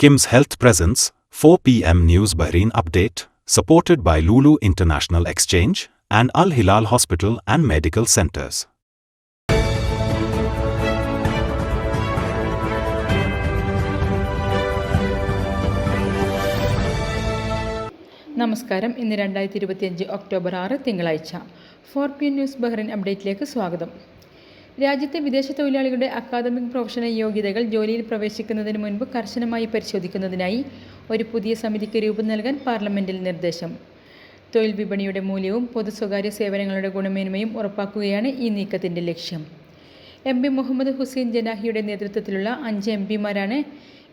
Kim's Health Presence, 4 p.m. News Bahrain Update, supported by Lulu International Exchange and Al Hilal Hospital and Medical Centers. നമസ്കാരം ഇന്ന് രണ്ടായിരത്തി ഇരുപത്തിയഞ്ച് October ആറ് തിങ്കളാഴ്ച four P N news Bahrain അപ്ഡേറ്റിലേക്ക് സ്വാഗതം രാജ്യത്തെ വിദേശ തൊഴിലാളികളുടെ അക്കാദമിക് പ്രൊഫഷണൽ യോഗ്യതകൾ ജോലിയിൽ പ്രവേശിക്കുന്നതിന് മുൻപ് കർശനമായി പരിശോധിക്കുന്നതിനായി ഒരു പുതിയ സമിതിക്ക് രൂപം നൽകാൻ പാർലമെന്റിൽ നിർദ്ദേശം. തൊഴിൽ വിപണിയുടെ മൂല്യവും പൊതു സ്വകാര്യ സേവനങ്ങളുടെ ഗുണമേന്മയും ഉറപ്പാക്കുകയാണ് ഈ നീക്കത്തിന്റെ ലക്ഷ്യം. എം പി മുഹമ്മദ് ഹുസൈൻ ജനാഹിയുടെ നേതൃത്വത്തിലുള്ള അഞ്ച് എം പിമാരാണ്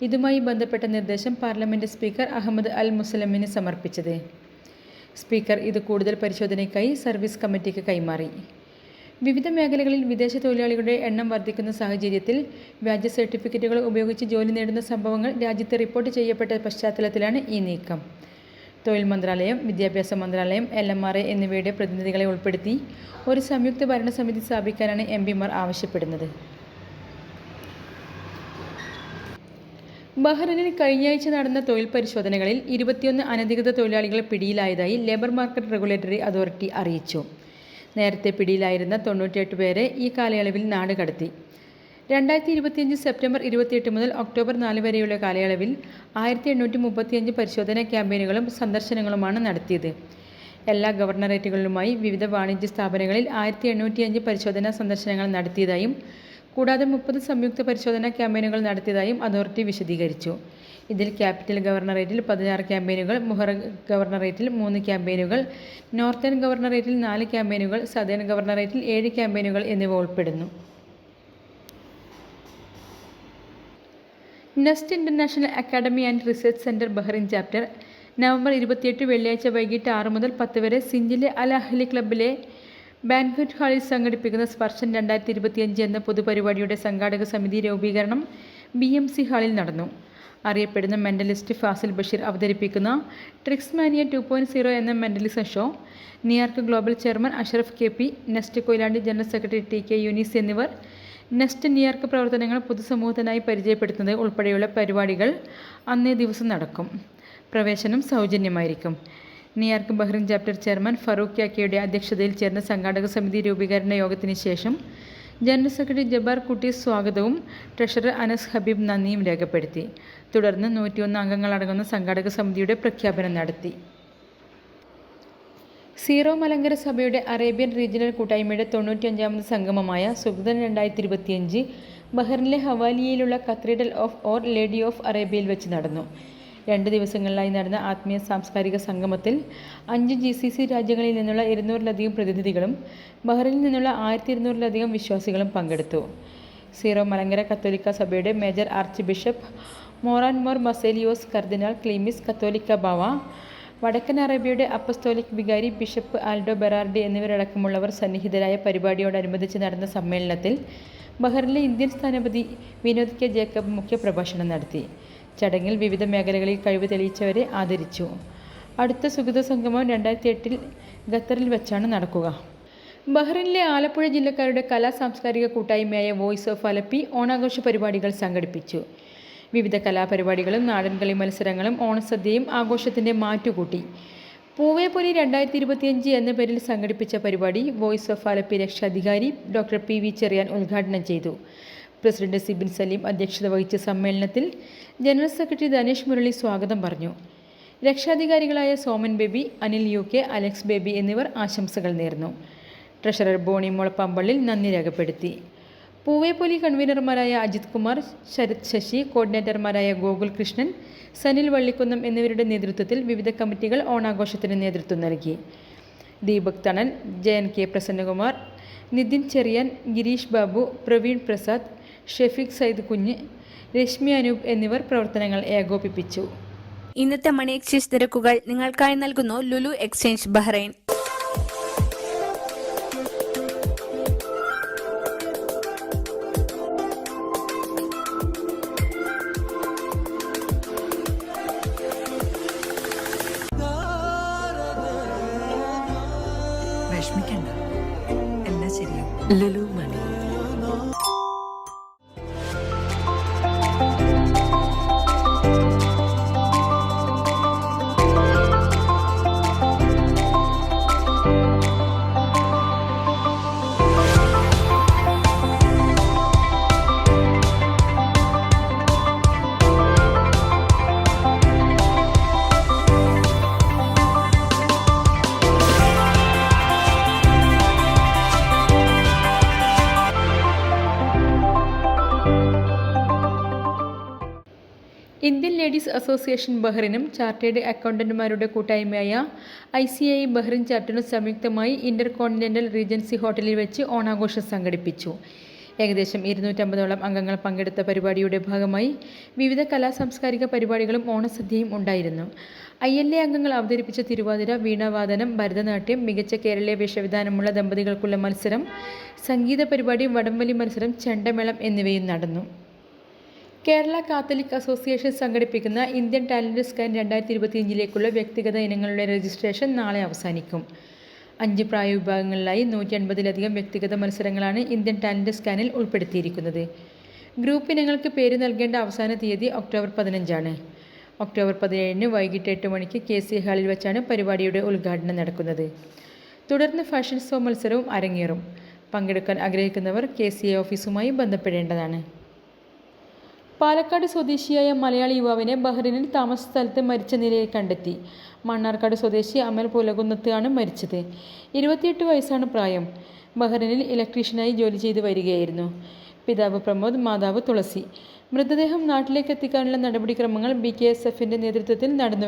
ഇതുമായി ബന്ധപ്പെട്ട നിർദ്ദേശം പാർലമെന്റ് സ്പീക്കർ അഹമ്മദ് അൽ മുസലമിന് സമർപ്പിച്ചത്. സ്പീക്കർ ഇത് കൂടുതൽ പരിശോധനയ്ക്കായി സർവീസ് കമ്മിറ്റിക്ക് കൈമാറി. വിവിധ മേഖലകളിൽ വിദേശ തൊഴിലാളികളുടെ എണ്ണം വർദ്ധിക്കുന്ന സാഹചര്യത്തിൽ വ്യാജ സർട്ടിഫിക്കറ്റുകൾ ഉപയോഗിച്ച് ജോലി നേടുന്ന സംഭവങ്ങൾ രാജ്യത്ത് റിപ്പോർട്ട് ചെയ്യപ്പെട്ട പശ്ചാത്തലത്തിലാണ് ഈ നീക്കം. തൊഴിൽ മന്ത്രാലയം വിദ്യാഭ്യാസ മന്ത്രാലയം എൽ എം ആർ എ എന്നിവയുടെ പ്രതിനിധികളെ ഉൾപ്പെടുത്തി ഒരു സംയുക്ത ഭരണസമിതി സ്ഥാപിക്കാനാണ് എം പിമാർ ആവശ്യപ്പെടുന്നത്. ബഹ്റിനിൽ കഴിഞ്ഞയാഴ്ച നടന്ന തൊഴിൽ പരിശോധനകളിൽ ഇരുപത്തിയൊന്ന് അനധികൃത തൊഴിലാളികൾ പിടിയിലായതായി ലേബർ മാർക്കറ്റ് റെഗുലേറ്ററി അതോറിറ്റി അറിയിച്ചു. നേരത്തെ പിടിയിലായിരുന്ന തൊണ്ണൂറ്റിയെട്ട് പേരെ ഈ കാലയളവിൽ നാട് കടത്തി. രണ്ടായിരത്തി ഇരുപത്തിയഞ്ച് സെപ്റ്റംബർ ഇരുപത്തിയെട്ട് മുതൽ ഒക്ടോബർ നാല് വരെയുള്ള കാലയളവിൽ ആയിരത്തി എണ്ണൂറ്റി മുപ്പത്തിയഞ്ച് പരിശോധനാ ക്യാമ്പയിനുകളും സന്ദർശനങ്ങളുമാണ് നടത്തിയത്. എല്ലാ ഗവർണറേറ്റുകളിലുമായി വിവിധ വാണിജ്യ സ്ഥാപനങ്ങളിൽ ആയിരത്തി എണ്ണൂറ്റിയഞ്ച് പരിശോധനാ സന്ദർശനങ്ങൾ നടത്തിയതായും കൂടാതെ മുപ്പത് സംയുക്ത പരിശോധനാ ക്യാമ്പയിനുകൾ നടത്തിയതായും അതോറിറ്റി വിശദീകരിച്ചു. ഇതിൽ ക്യാപിറ്റൽ ഗവർണറേറ്റിൽ പതിനാറ് ക്യാമ്പയിനുകൾ മുഹറ ഗവർണറേറ്റിൽ മൂന്ന് ക്യാമ്പയിനുകൾ നോർത്തേൺ ഗവർണറേറ്റിൽ നാല് ക്യാമ്പയിനുകൾ സദേൺ ഗവർണറേറ്റിൽ ഏഴ് ക്യാമ്പയിനുകൾ എന്നിവ ഉൾപ്പെടുന്നു. Nest international academy and research centre Bahrain chapter. November ഇരുപത്തിയെട്ട് വെള്ളിയാഴ്ച വൈകിട്ട് ആറ് മുതൽ പത്ത് വരെ സിഞ്ചിലെ അൽ അഹ്ലി ക്ലബ്ബിലെ ബാൻക്വറ്റ് ഹാളിൽ സംഘടിപ്പിക്കുന്ന സ്പർശൻ രണ്ടായിരത്തി ഇരുപത്തിയഞ്ച് എന്ന പൊതുപരിപാടിയുടെ സംഘാടക സമിതി രൂപീകരണം ബി എം സി ഹാളിൽ നടന്നു. അറിയപ്പെടുന്ന മെന്റലിസ്റ്റ് ഫാസിൽ ബഷീർ അവതരിപ്പിക്കുന്ന tricks mania two point zero എന്ന mentalism show New York global chairman Ashraf K P nest Koyilandy general secretary T K Yunus എന്നിവർ നെസ്റ്റ് ന്യൂയോർക്ക് പ്രവർത്തനങ്ങൾ പൊതുസമൂഹത്തിനായി പരിചയപ്പെടുത്തുന്നത് ഉൾപ്പെടെയുള്ള പരിപാടികൾ അന്നേ ദിവസം നടക്കും. പ്രവേശനം സൗജന്യമായിരിക്കും. New York Bahrain chapter chairman Farooq യാക്കിയുടെ അധ്യക്ഷതയിൽ ചേർന്ന സംഘാടക സമിതി രൂപീകരണ യോഗത്തിന് ശേഷം ജനറൽ സെക്രട്ടറി ജബാർ കുട്ടി സ്വാഗതവും. ട്രഷറർ അനസ് ഹബീബ് നന്ദിയും രേഖപ്പെടുത്തി. തുടർന്ന് നൂറ്റിയൊന്ന് അംഗങ്ങളടങ്ങുന്ന സംഘാടക സമിതിയുടെ പ്രഖ്യാപനം നടത്തി. സീറോ മലങ്കര സഭയുടെ അറേബ്യൻ റീജിയണൽ കൂട്ടായ്മയുടെ തൊണ്ണൂറ്റിയഞ്ചാമത് സംഗമമായ സുഗതൻ രണ്ടായിരത്തി ഇരുപത്തിയഞ്ച് ബഹ്റിനിലെ ഹവാലിയയിലുള്ള cathedral of our lady of അറേബ്യയിൽ വെച്ച് നടന്നു. രണ്ട് ദിവസങ്ങളിലായി നടന്ന ആത്മീയ സാംസ്കാരിക സംഗമത്തിൽ അഞ്ച് ജി സി സി രാജ്യങ്ങളിൽ നിന്നുള്ള ഇരുന്നൂറിലധികം പ്രതിനിധികളും ബഹ്റിനിൽ നിന്നുള്ള ആയിരത്തി ഇരുന്നൂറിലധികം വിശ്വാസികളും പങ്കെടുത്തു. സീറോ മലങ്കര കത്തോലിക്ക സഭയുടെ major archbishop Moran Mor Baselios cardinal Cleemis കത്തോലിക്ക ബാവ വടക്കൻ അറേബ്യയുടെ അപ്പസ്തോലിക് വികാരി ബിഷപ്പ് ആൽഡോ ബെറാർഡി എന്നിവരടക്കമുള്ളവർ സന്നിഹിതരായ പരിപാടിയോടനുബന്ധിച്ച് നടന്ന സമ്മേളനത്തിൽ ബഹ്റിനിലെ ഇന്ത്യൻ സ്ഥാനപതി വിനോദ് കെ ജേക്കബ് മുഖ്യപ്രഭാഷണം നടത്തി. ചടങ്ങിൽ വിവിധ മേഖലകളിൽ കഴിവ് തെളിയിച്ചവരെ ആദരിച്ചു. അടുത്ത സുഗത സംഗമം രണ്ടായിരത്തി എട്ടിൽ ഖത്തറിൽ വെച്ചാണ് നടക്കുക. ബഹ്റിനിലെ ആലപ്പുഴ ജില്ലക്കാരുടെ കലാ സാംസ്കാരിക കൂട്ടായ്മയായ വോയിസ് ഓഫ് അലപ്പി ഓണാഘോഷ പരിപാടികൾ സംഘടിപ്പിച്ചു. വിവിധ കലാപരിപാടികളും നാടൻകളി മത്സരങ്ങളും ഓണസദ്യയും ആഘോഷത്തിന്റെ മാറ്റുകൂട്ടി. പൂവേപ്പൊലി രണ്ടായിരത്തി ഇരുപത്തിയഞ്ച് എന്ന പേരിൽ സംഘടിപ്പിച്ച പരിപാടി വോയിസ് ഓഫ് അലപ്പി രക്ഷാധികാരി ഡോക്ടർ പി വി ചെറിയാൻ ഉദ്ഘാടനം ചെയ്തു. പ്രസിഡന്റ് സിബിൻ സലീം അധ്യക്ഷത വഹിച്ച സമ്മേളനത്തിൽ ജനറൽ സെക്രട്ടറി ധനേഷ് മുരളി സ്വാഗതം പറഞ്ഞു. രക്ഷാധികാരികളായ Soman Baby Anil U K Alex Baby എന്നിവർ ആശംസകൾ നേർന്നു. ട്രഷറർ ബോണി മുളപ്പമ്പള്ളിൽ നന്ദി രേഖപ്പെടുത്തി. പൂവേപ്പൊലി കൺവീനർമാരായ അജിത് കുമാർ ശരത് ശശി കോർഡിനേറ്റർമാരായ ഗോകുൽ കൃഷ്ണൻ സനിൽ വള്ളിക്കുന്നം എന്നിവരുടെ നേതൃത്വത്തിൽ വിവിധ കമ്മിറ്റികൾ ഓണാഘോഷത്തിന് നേതൃത്വം നൽകി. ദീപക് തണൻ ജയൻ കെ പ്രസന്നകുമാർ നിതിൻ ചെറിയാൻ ഗിരീഷ് ബാബു പ്രവീൺ പ്രസാദ് ഷെഫീഖ് സയ്യിദ് കുഞ്ഞ് രശ്മി അനൂപ് എന്നിവർ പ്രവർത്തനങ്ങൾ ഏകോപിപ്പിച്ചു. ഇന്നത്തെ മണി എക്സ്ചേഞ്ച് നിരക്കുകൾ നിങ്ങൾക്കായി നൽകുന്നു ലുലു എക്സ്ചേഞ്ച് ബഹ്റൈൻ. വിഷമിക്കണ്ട. എല്ലാം ശരിയാവും. ലുലു മണി ഇന്ത്യൻ അസോസിയേഷൻ ബഹ്റിനും ചാർട്ടേഡ് അക്കൗണ്ടന്റുമാരുടെ കൂട്ടായ്മയായ ഐ സി ഐ ബഹ്റിൻ ചാർട്ടിനും സംയുക്തമായി ഇന്റർ കോണ്ടിനെന്റൽ റീജൻസി ഹോട്ടലിൽ വെച്ച് ഓണാഘോഷം സംഘടിപ്പിച്ചു. ഏകദേശം ഇരുന്നൂറ്റമ്പതോളം അംഗങ്ങൾ പങ്കെടുത്ത പരിപാടിയുടെ ഭാഗമായി വിവിധ കലാ സാംസ്കാരിക പരിപാടികളും ഓണസദ്യയും ഉണ്ടായിരുന്നു. ഐ എൽ എ അംഗങ്ങൾ അവതരിപ്പിച്ച തിരുവാതിര വീണാവാദനം ഭരതനാട്യം മികച്ച കേരളീയ വേഷവിധാനമുള്ള ദമ്പതികൾക്കുള്ള മത്സരം സംഗീത പരിപാടി വടംവലി മത്സരം ചെണ്ടമേളം എന്നിവയും നടന്നു. കേരള കാത്തലിക് അസോസിയേഷൻ സംഘടിപ്പിക്കുന്ന ഇന്ത്യൻ ടാലന്റ് സ്കാൻ രണ്ടായിരത്തി ഇരുപത്തിയഞ്ചിലേക്കുള്ള വ്യക്തിഗത ഇനങ്ങളുടെ രജിസ്ട്രേഷൻ നാളെ അവസാനിക്കും. അഞ്ച് പ്രായ വിഭാഗങ്ങളിലായി നൂറ്റി അൻപതിലധികം വ്യക്തിഗത മത്സരങ്ങളാണ് ഇന്ത്യൻ ടാലന്റ് സ്കാനിൽ ഉൾപ്പെടുത്തിയിരിക്കുന്നത്. ഗ്രൂപ്പ് ഇനങ്ങൾക്ക് പേര് നൽകേണ്ട അവസാന തീയതി ഒക്ടോബർ പതിനഞ്ചാണ്. ഒക്ടോബർ പതിനേഴിന് വൈകിട്ട് എട്ട് മണിക്ക് കെ സി ഹാളിൽ വെച്ചാണ് പരിപാടിയുടെ ഉദ്ഘാടനം നടക്കുന്നത്. തുടർന്ന് ഫാഷൻ ഷോ മത്സരവും അരങ്ങേറും. പങ്കെടുക്കാൻ ആഗ്രഹിക്കുന്നവർ കെ സി എ ഓഫീസുമായി ബന്ധപ്പെടേണ്ടതാണ്. പാലക്കാട് സ്വദേശിയായ മലയാളി യുവാവിനെ ബഹ്റിനിൽ താമസ സ്ഥലത്ത് മരിച്ച നിലയിൽ കണ്ടെത്തി. മണ്ണാർക്കാട് സ്വദേശി അമൽ പുലകുന്നത്ത് ആണ് മരിച്ചത്. ഇരുപത്തിയെട്ട് വയസ്സാണ് പ്രായം. ബഹ്റിനിൽ ഇലക്ട്രീഷ്യനായി ജോലി ചെയ്തു വരികയായിരുന്നു. പിതാവ് പ്രമോദ് മാതാവ് തുളസി. മൃതദേഹം നാട്ടിലേക്ക് എത്തിക്കാനുള്ള നടപടിക്രമങ്ങൾ ബി കെ എസ് എഫിന്റെ നേതൃത്വത്തിൽ നടന്നു